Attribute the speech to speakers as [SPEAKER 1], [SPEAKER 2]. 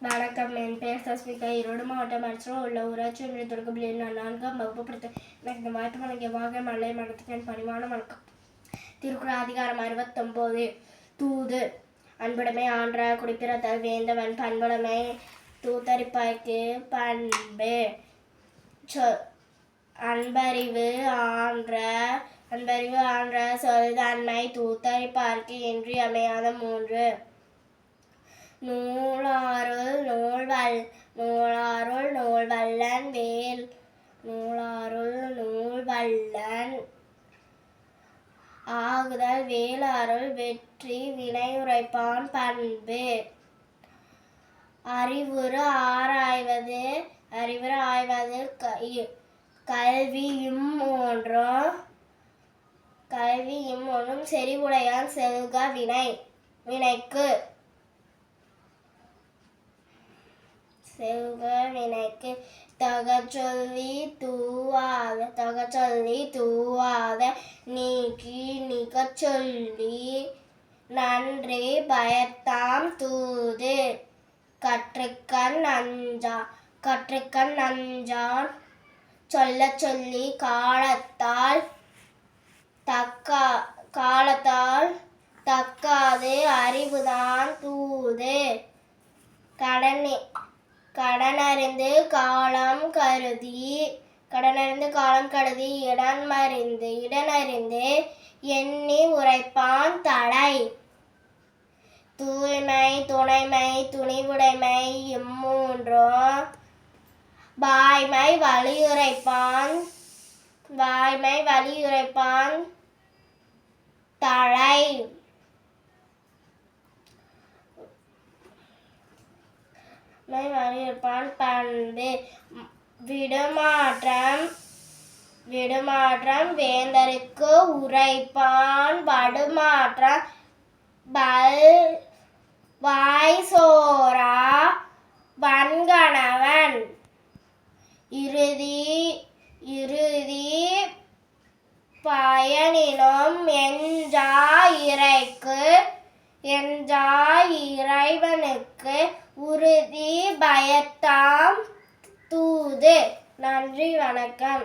[SPEAKER 1] வணக்கம் என் பெயர் சஸ்மிகா. ஈரோடு மாவட்டம் மற்றம் உள்ள ஊராட்சி ஒன்றிய தொடக்கப்பிள்ளையில் நான் நான்காம் வகுப்பு படித்தேன். எனக்கு இந்த வாய்ப்பு வழங்கிய வாக மலை மனத்துக்கு என் பணிவான வணக்கம். திருக்குறள் அதிகாரம் அறுபத்தொம்போது. தூது. அன்புடைமை ஆன்ற குடிப்பிறத்த வேந்தவன் பண்புடைமை தூத்தரிப்பாய்க்கு பண்பு. சொ அன்பறிவு ஆன்ற அன்பறிவு ஆன்ற சொல்தன்மை தூத்தரிப்பார்க்கு இன்றியமையாத மூன்று. நூ நூல்வல் நூலாருள் நூல் வல்லன் வேல் நூலாருள் நூல் வல்லன் ஆகுதல் வேலாருள் வெற்றி வினையுரைப்பான் பண்பு. அறிவுறு ஆராய்வது அறிவுறு ஆய்வது கல்வியும் ஒன்றும். கல்வியும் ஒன்றும் செறிவுடையான் செல்க வினை வினைக்கு. செல்வ வினைக்கு சொல்லி தூவாத தக சொல்லி தூவாத நீக்கி நிக சொல்லி நன்றி பயத்தாம் தூது. கற்றுக்கண் நஞ்சா கற்றுக்கண் நஞ்சான் சொல்ல சொல்லி காலத்தால் தக்கா காலத்தால் தக்காது அறிவுதான் தூது. கடனே கடனறிந்து காலம் கருதி கடனறிந்து காலம் கருதி இடமறிந்து இடனறிந்து எண்ணி உரைப்பான் தடை தூய்மை துணைமை துணிவுடைமை இம்மூன்றும் வாய்மை வலியுரைப்பான் வாய்மை வலியுரைப்பான் தழை. மை பண்பு விடுமாற்றம் விடுமாற்றம் வேந்தருக்கு உரைப்பான். வடுமாற்றம் பல் வாய் சோரா வன்கணவன். இறுதி இறுதி பயனினும் எஞ்சா இறை பயத்தாம் தூது. நன்றி வணக்கம்.